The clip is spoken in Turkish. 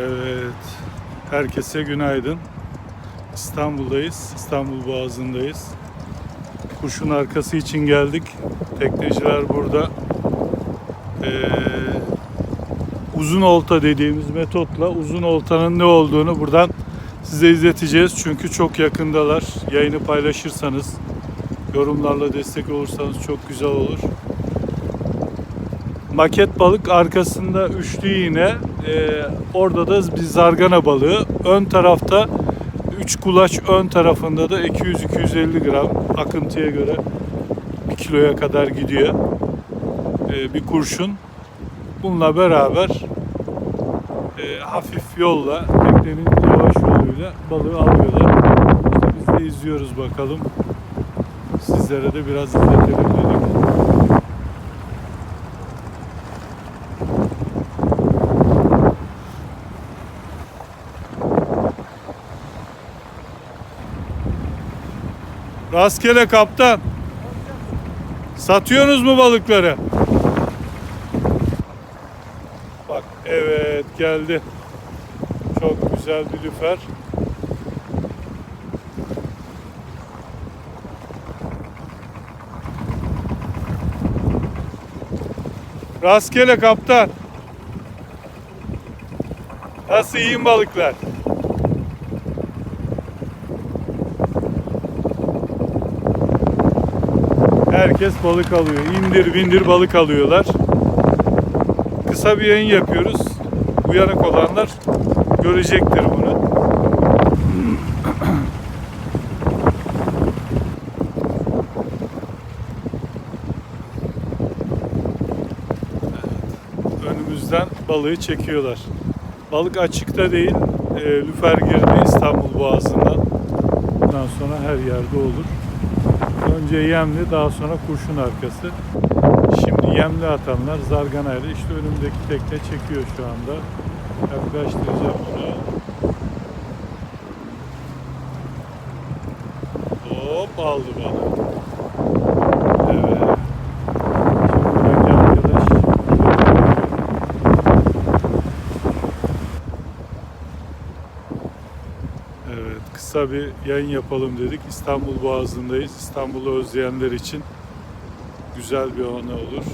Evet. Herkese günaydın. İstanbul'dayız. İstanbul Boğazı'ndayız. Kuşun arkası için geldik. Tekneciler burada. Ee, uzun olta dediğimiz metotla uzun oltanın ne olduğunu buradan size izleteceğiz. Çünkü çok yakındalar. Yayını paylaşırsanız, yorumlarla destek olursanız çok güzel olur. Maket balık arkasında üçlü iğne. Ee, orada da bir zargana balığı. Ön tarafta 3 kulaç ön tarafında da 200-250 gram akıntıya göre 1 kiloya kadar gidiyor. Ee, bir kurşun. Bununla beraber e, hafif yolla teknenin yavaş yoluyla balığı alıyorlar. Biz de izliyoruz bakalım. Sizlere de biraz izletelim dedik. Rastgele kaptan. Satıyorsunuz mu balıkları? Bak evet geldi. Çok güzel bir lüfer. Rastgele kaptan. Nasıl mi balıklar? Herkes balık alıyor. İndir bindir balık alıyorlar. Kısa bir yayın yapıyoruz. Uyanık olanlar görecektir bunu. Önümüzden balığı çekiyorlar. Balık açıkta değil. E, lüfer girdi İstanbul Boğazı'ndan. Bundan sonra her yerde olur. Önce yemli daha sonra kurşun arkası. Şimdi yemli atanlar zarganayla işte önümdeki tekne çekiyor şu anda. Yaklaştıracağım onu. Hop aldı bana. Evet. Şimdi arkadaş. Evet, kısa bir yayın yapalım dedik. İstanbul Boğazı'ndayız. İstanbul'u özleyenler için güzel bir anı olur.